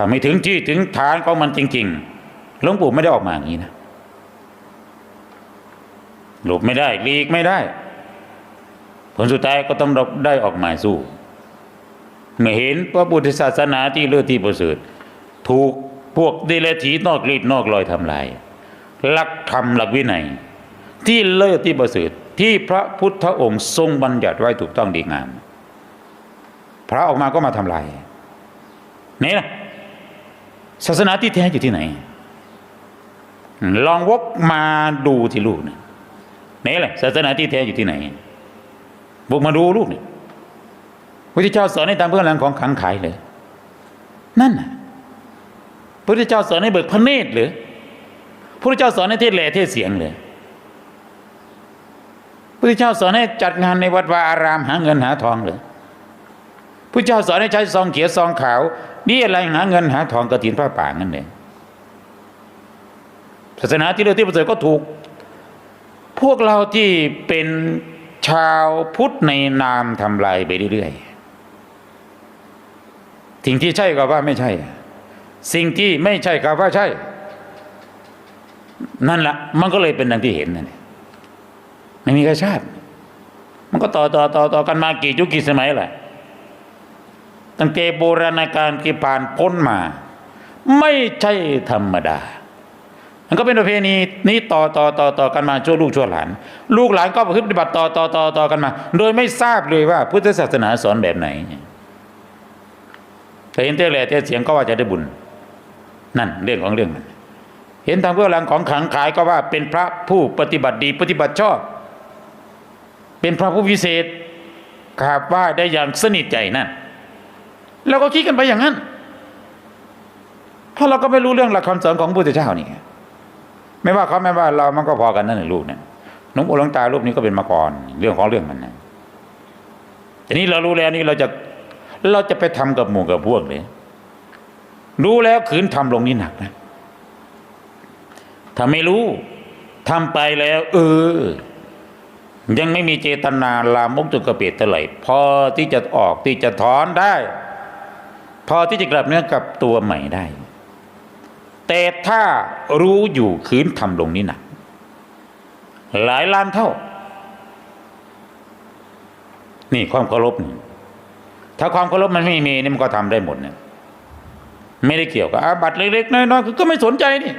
ถ้าไม่ถึงที่ถึงฐานของมันจริง ๆ หลวงปู่ไม่ได้ออกมาอย่างนี้นะหลบไม่ได้หลีกไม่ได้ ผลสุดท้ายก็ต้องได้ออกมาสู้ เมื่อเห็นพระพุทธศาสนาที่เลือที่ประเสริฐถูกพวกเดรัจฉีนอกรีดนอกรอยทำลายหลักธรรมหลักวินัย ที่เลิศที่ประเสริฐที่พระพุทธองค์ทรงบัญญัติไว้ถูกต้องดีงาม พระออกมาก็มาทำลายนี่นะ ศาสนาที่แท้อยู่ที่ไหน ลองวกมาดูที่ลูกนะนี่แหละศาสนาที่แท้อยู่ที่ไหนวกมาดูลูกนี่พระพุทธเจ้าสอนให้ตามเพื่อนหลังของขังขายเลย นั่นน่ะพระพุทธเจ้าสอนให้เบิกพระเนตรหรือพระพุทธเจ้าสอนให้เทศแหล่เทศเสียงเลยพระพุทธเจ้าสอนให้จัดงานในวัดวาอารามหาเงินหาทองเลย พระเจ้าสอนให้ใช้ซองเขียวซองขาวนี่อะไรหาเงินหาทองกระถินพระป่านั่นเองศาสนาที่เลือกที่ประเสริฐก็ถูก พวกเราที่เป็นชาวพุทธในนามทำลายไปเรื่อยๆสิ่งที่ใช่ก็ว่าไม่ใช่ สิ่งที่ไม่ใช่ก็ว่าใช่ นั่นละมันก็เลยเป็นดังที่เห็นนั่นเองไม่มีกรชาติ มันก็ต่อต่อต่อต่อกันมากี่ยุคกี่สมัยแหละ ตั้งแต่โบราณกาลที่ผ่านพ้นมา ไม่ใช่ธรรมดา มันก็เป็นประเพณีนี้ต่อต่อต่อต่อกันมาชั่วลูกชั่วหลาน ลูกหลานก็ปฏิบัติต่อต่อต่อต่อกันมา โดยไม่ทราบเลยว่าพุทธศาสนาสอนแบบไหนแต่เห็นเท่าไรเท่าเสียงก็ว่าจะได้บุญ นั่นเรื่องของเรื่องมันเห็นทางเพื่อหลังของขังขายก็ว่าเป็นพระผู้ปฏิบัติดีปฏิบัติชอบ เป็นพระผู้พิเศษกราบไหว้ได้อย่างสนิทใจนั่น เราก็คิดกันไปอย่างนั้น เพราะเราก็ไม่รู้เรื่องหลักคำสอนของพระพุทธเจ้านี่ไม่ว่าเขาไม่ว่าเรามันก็พอกันนั่นแหละลูกเนี่ยหลวงปู่หลวงตารูปนี้ก็เป็นมาก่อนเรื่องของเรื่องมันนะทีนี้เรารู้แล้วนี่เราจะเราจะไปทำกับหมู่กับพวกเลยรู้แล้วขืนทำลงนี่หนักนะถ้าไม่รู้ทำไปแล้ว เออ ยังไม่มีเจตนาลามกจุกระเปียดเท่าไหร่พอที่จะออกที่จะถอนได้ พอที่จะกลับเนื้อกลับตัวใหม่ได้ แต่ถ้ารู้อยู่คืนทำลงนี่หนักหลายล้านเท่า นี่ความเคารพนี่ถ้าความเคารพมันไม่มีนี่มันก็ทำได้หมดเนี่ยไม่ได้เกี่ยวกับอาบัตเล็กๆน้อยๆคือก็ไม่สนใจนี่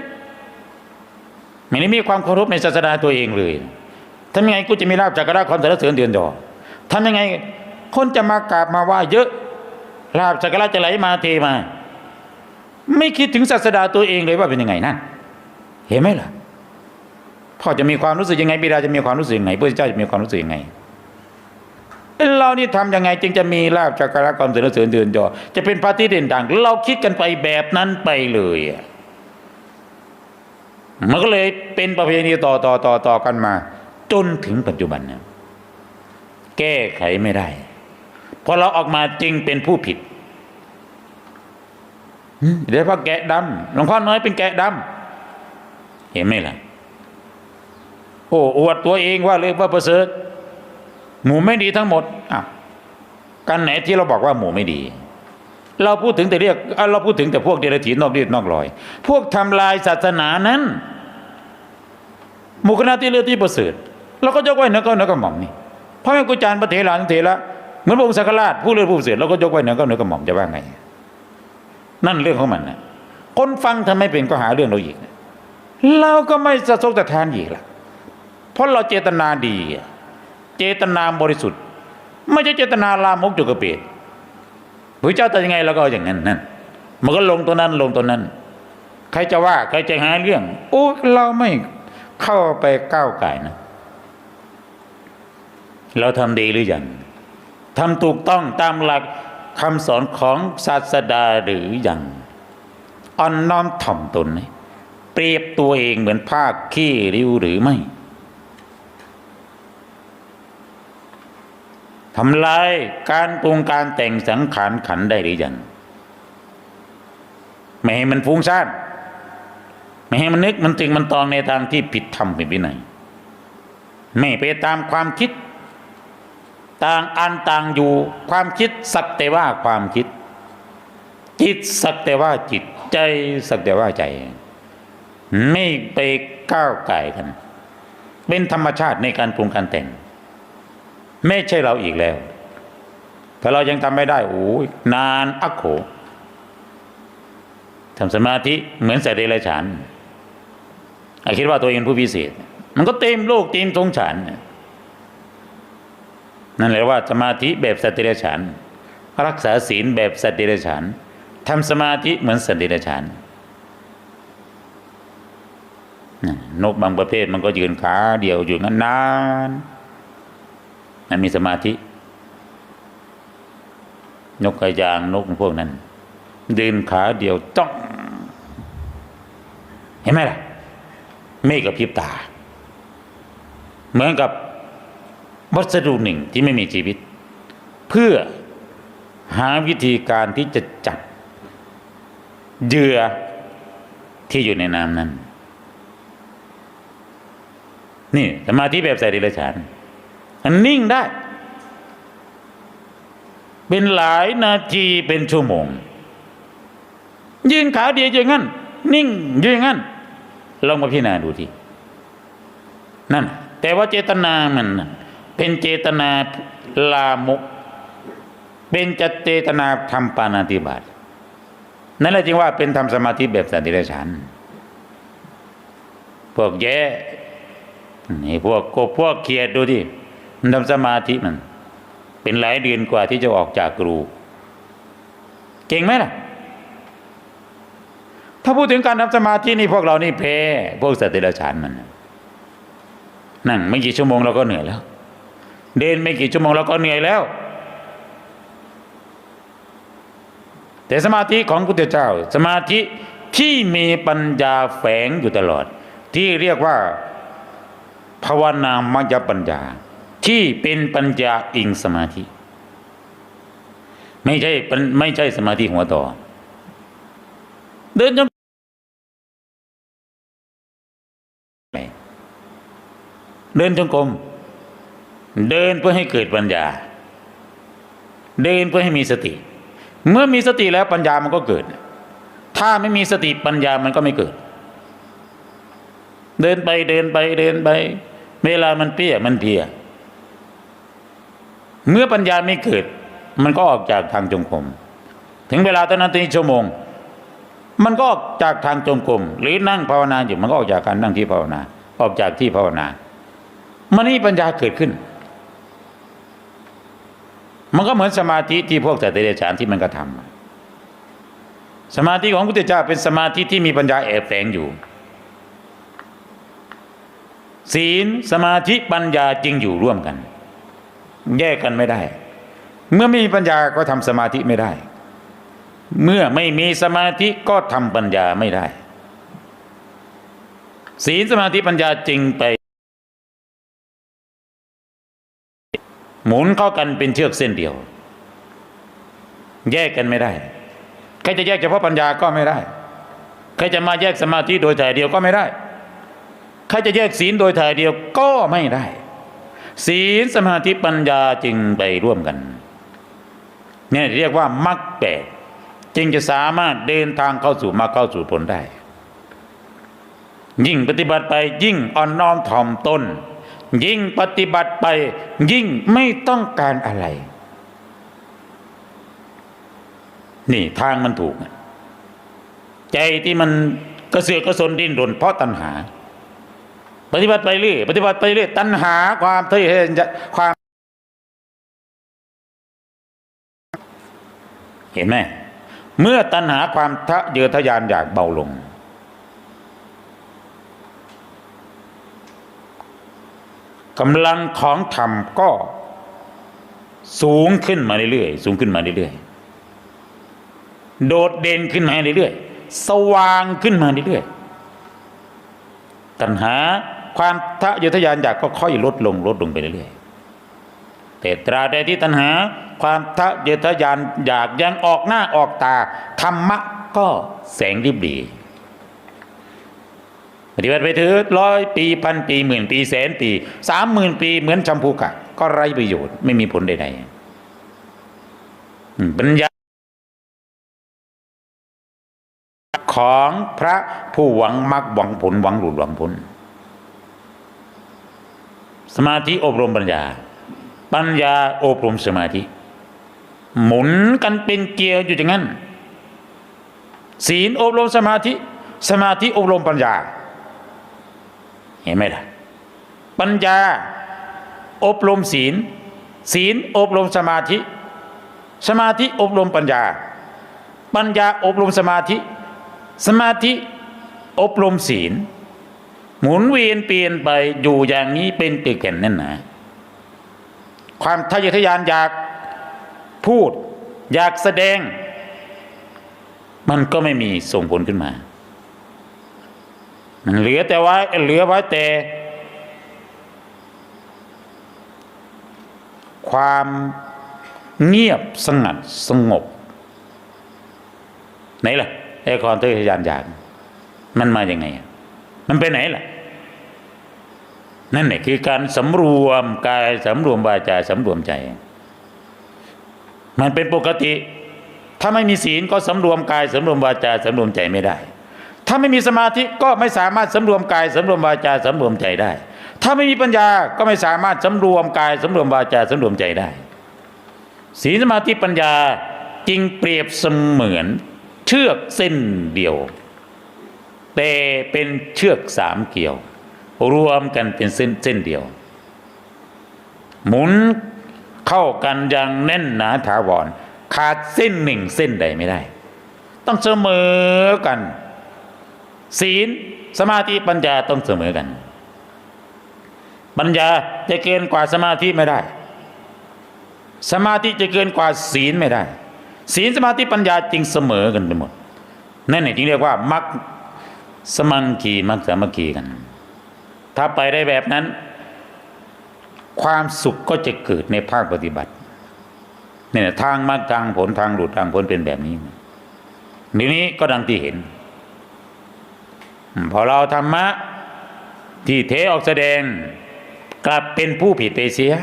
ไม่ได้มีความเคารพในศาสนาตัวเองเลยทำยังไงกูจะมีลาบจากกระดาความสรรเสริญเดือนดอทำยังไง คนจะมากราบมาว่าเยอะ ลาบจากกระจะไหลมาเทมา ไม่คิดถึงศาสดาตัวเองเลยว่าเป็นยังไงนั่นเห็นไหมล่ะพ่อจะมีความรู้สึกยังไงบิดาจะมีความรู้สึกยังไงพระเจ้าจะมีความรู้สึกยังไงเรานี่ทำยังไงจึงจะมีลาบจากการความสรรเสริญเดือนดอจะเป็นพระที่เด่นดังเราคิดกันไปแบบนั้นไปเลยมันก็เลยเป็นประเพณีต่อต่อต่อต่อกันมา จนถึงปัจจุบันเนี่ยแก้ไขไม่ได้ พอเราออกมาจริงเป็นผู้ผิดเดี๋ยวพ่อแกะดำหลวงพ่อน้อยเป็นแกะดำเห็นไหมล่ะ โอ้อวดตัวเองว่าเรียกว่าประเสริฐหมูไม่ดีทั้งหมดอกันไหนที่เราบอกว่าหมูไม่ดี เราพูดถึงแต่เรียกเราพูดถึงแต่พวกเดรัจฉีนอกเรียดนอกรอย พวกทำลายศาสนานั้นหมู่คณะที่เลือที่ประเสริฐเราก็ยกไว้เนื้อก็เนื้อกระหม่อมนี่พระแม่กุจารย์พระเถระทั้งเถระ เหมือนพระองค์สังฆราชผู้เลือผู้เสริฐเราก็ยกไว้เหนือก็เหนือกระหม่อมจะว่าไง นั่นเรื่องของมันนะคนฟังทำไม่เป็นก็หาเรื่องเราอีกเราก็ไม่สะทกสะทานอีกละเพราะเราเจตนาดี เจตนาบริสุทธิ์ ไม่ใช่เจตนาลามกจุกเปรตพระเจ้าแต่ยังไงเราก็อาอย่างนั้นนั่นมันก็ลงตัวนั้นลงตัวนั้น ใครจะว่าใครจะหาเรื่องโอ้เราไม่เข้าไปก้าวไก่นะ เราทำดีหรือยัง ทำถูกต้องตามหลักคำสอนของศาสดาหรือยังอ่อนน้อมถ่อมตนไหมเปรียบตัวเองเหมือนผ้าขี้ริ้วหรือไม่ทำลายการปรุงการแต่งสังขารขันได้หรือยังไม่ให้มันฟุ้งซ่านไม่ให้มันนึกมันจึงมันตองในทางที่ผิดธรรมผิดวินัยไม่ไปตามความคิด ต่างอันต่างอยู่ ความคิดสักแต่ว่าความคิด จิตสักแต่ว่าจิต ใจสักแต่ว่าใจ ไม่ไปก้าวไก่กัน เป็นธรรมชาติในการปรุงการแต่ง ไม่ใช่เราอีกแล้ว ถ้าเรายังทำไม่ได้โอ้ยนานอักโขทำสมาธิเหมือนสัตว์เดรัจฉานคิดว่าตัวเองผู้พิเศษ มันก็เต็มโลกเต็มสงสาร นั่นแหละว่าสมาธิแบบสัตว์เดรัจฉาน รักษาศีลแบบสัตว์เดรัจฉานทำสมาธิเหมือนสัตว์เดรัจฉานนกบางประเภทมันก็ยืนขาเดียวอยู่งั้นนานมันมีสมาธิ นกกระยางนกพวกนั้นยืนขาเดียวจ้องเห็นไหมล่ะไม่กระพริบตา เหมือนกับ วัสดุหนึ่งที่ไม่มีชีวิต เพื่อหาวิธีการที่จะจับเหยื่อที่อยู่ในน้ำนั้น นี่สมาธิแบบใส่ดิลฉานมันนิ่งได้ เป็นหลายนาทีเป็นชั่วโมง ยืนขาเดียวอย่างนั้น นิ่งอยู่อย่างนั้นลองมาพิจารณาดูทีนั่น แต่ว่าเจตนามันนะ เป็นเจตนาลามก เป็นจเจตนาทำปานาติบาตนั่นแหละจึงว่าเป็นทำสมาธิแบบสันติฉานพวกแย่นี่พวกกบพวกเขียดดูที่มันทำสมาธิมัน เป็นหลายเดือนกว่าที่จะออกจากกรูเก่งไหมล่ะ ถ้าพูดถึงการทำสมาธินี่พวกเรานี่แพ้พวกสตว์เดรัจฉานมันนั่งไม่กี่ชั่วโมงเราก็เหนื่อยแล้ว เดินไม่กี่ชั่วโมงเราก็เหนื่อยแล้ว แต่สมาธิของพุทธเจ้า สมาธิที่มีปัญญาแฝงอยู่ตลอด ที่เรียกว่าภาวนามยปัญญา ที่เป็นปัญญาอิงสมาธิ ไม่ใช่ป็นไม่ใช่สมาธิหัวต่อ เดินจงเดินจงกรม เดินเพื่อให้เกิดปัญญา เดินเพื่อให้มีสติ เมื่อมีสติแล้วปัญญามันก็เกิด ถ้าไม่มีสติปัญญามันก็ไม่เกิด เดินไปเดินไปเดินไป เวลามันเปี้ยมันเพีย เมื่อปัญญาไม่เกิด มันก็ออกจากทางจงกรมถึงเวลาตอนนั้นตีชั่วโมง มันก็ออกจากทางจงกรมหรือนั่งภาวนาอยู่มันก็ออกจากการนั่งที่ภาวนา ออกจากที่ภาวนามันนี่ปัญญาเกิดขึ้น มันก็เหมือนสมาธิที่พวกสัตว์เดรัจฉานที่มันกระทำสมาธิของพุทธเจ้าเป็นสมาธิที่มีปัญญาแอบแฝงอยู่ ศีลสมาธิปัญญาจริงอยู่ร่วมกัน แยกกันไม่ได้ เมื่อไม่มีปัญญาก็ทำสมาธิไม่ได้ เมื่อไม่มีสมาธิก็ทำปัญญาไม่ได้ ศีลสมาธิปัญญาจริงไป หมุนเข้ากันเป็นเชือกเส้นเดียว แยกกันไม่ได้ ใครจะแยกเฉพาะปัญญาก็ไม่ได้ ใครจะมาแยกสมาธิโดยถ่ายเดียวก็ไม่ได้ ใครจะแยกศีลโดยถ่ายเดียวก็ไม่ได้ ศีลสมาธิปัญญาจึงไปร่วมกันเนี่ยเรียกว่ามรรคแปดจึงจะสามารถเดินทางเข้าสู่มรรคเข้าสู่ผลได้ ยิ่งปฏิบัติไปยิ่งอ่อนน้อมถ่อมตน ยิ่งปฏิบัติไป ยิ่งไม่ต้องการอะไร นี่ทางมันถูก ใจที่มันกระเสือกกระสนดิ้นรนเพราะตัณหา ปฏิบัติไปเรื่อยปฏิบัติไปเรื่อยตัณหาความทะเยอความ เห็นไหมเมื่อตัณหาความทะเยอทะยานอยากเบาลง กำลังของธรรมก็สูงขึ้นมาเรื่อยๆสูงขึ้นมาเรื่อยๆโดดเด่นขึ้นมาเรื่อยๆสว่างขึ้นมาเรื่อยๆตัณหาความทะเยอทะยานอยากก็ค่อยลดลงลดลงไปเรื่อยๆแต่ตราใดที่ตัณหา ความทะเยอทะยานอยากยังออกหน้าออกตาธรรมะก็แสงริบหรี ปฏิบัติไปถิดร้อยปีพันปีหมื่นปีแสนปีสามหมื่นปีเหมือนชมพูกะ ก็ไร้ประโยชน์ไม่มีผลใดๆปัญญาของพระผู้หวังมรรคหวังผลหวังหลุดหวังพ้นสมาธิอบรมปัญญา ปัญญาอบรมสมาธิ หมุนกันเป็นเกลียวอยู่อย่างนั้น ศีลอบรมสมาธิ สมาธิอบรมปัญญา เห็นไหมล่ะ ปัญญา อบรมศีล ศีลอบรมสมาธิ สมาธิอบรมปัญญา ปัญญาอบรมสมาธิ สมาธิอบรมศีล หมุนเวียนเปลี่ยนไปอยู่อย่างนี้เป็นตึกแก่นแน่นหนาความทะเยอทะยานอยากพูด อยากแสดง มันก็ไม่มีส่งผลขึ้นมา เหลือแต่ไว้เหลือไว้แต่ ความเงียบสงัดสงบไหนล่ะไอ้ความทะยอทยานอยากมันมาอย่างไง มันไปไหนล่ะ นั่นแหละคือการสำรวมกายสำรวมวาจาสำรวมใจ มันเป็นปกติ ถ้าไม่มีศีลก็สำรวมกายสำรวมวาจาสำรวมใจไม่ได้ ถ้าไม่มีสมาธิก็ไม่สามารถสำรวมกายสำรวมวาจาสำรวมใจได้ ถ้าไม่มีปัญญาก็ไม่สามารถสำรวมกายสำรวมวาจาสำรวมใจได้ ศีลสมาธิปัญญาจึงเปรียบเสมือนเชือกเส้นเดียว แต่เป็นเชือกสามเกี่ยว รวมกันเป็นเส้นเส้นเดียว หมุนเข้ากันอย่างแน่นหนาถาวร ขาดเส้นหนึ่งเส้นใดไม่ได้ ต้องเสมอกัน ศีลสมาธิปัญญาต้องเสมอกัน ปัญญาจะเกินกว่าสมาธิไม่ได้ สมาธิจะเกินกว่าศีลไม่ได้ ศีลสมาธิปัญญาจึงเสมอกันไปหมดนั่นเองจึงเรียกว่ามักสมังคีมักสามัคคีกัน ถ้าไปได้แบบนั้น ความสุขก็จะเกิดในภาคปฏิบัติเนี่ยทางมรรคทางผลทางหลุดทางพ้นเป็นแบบนี้ทีนี้ก็ดังที่เห็น พอเราธรรมะที่เทออกแสดงกลับเป็นผู้ผิดไปเสีย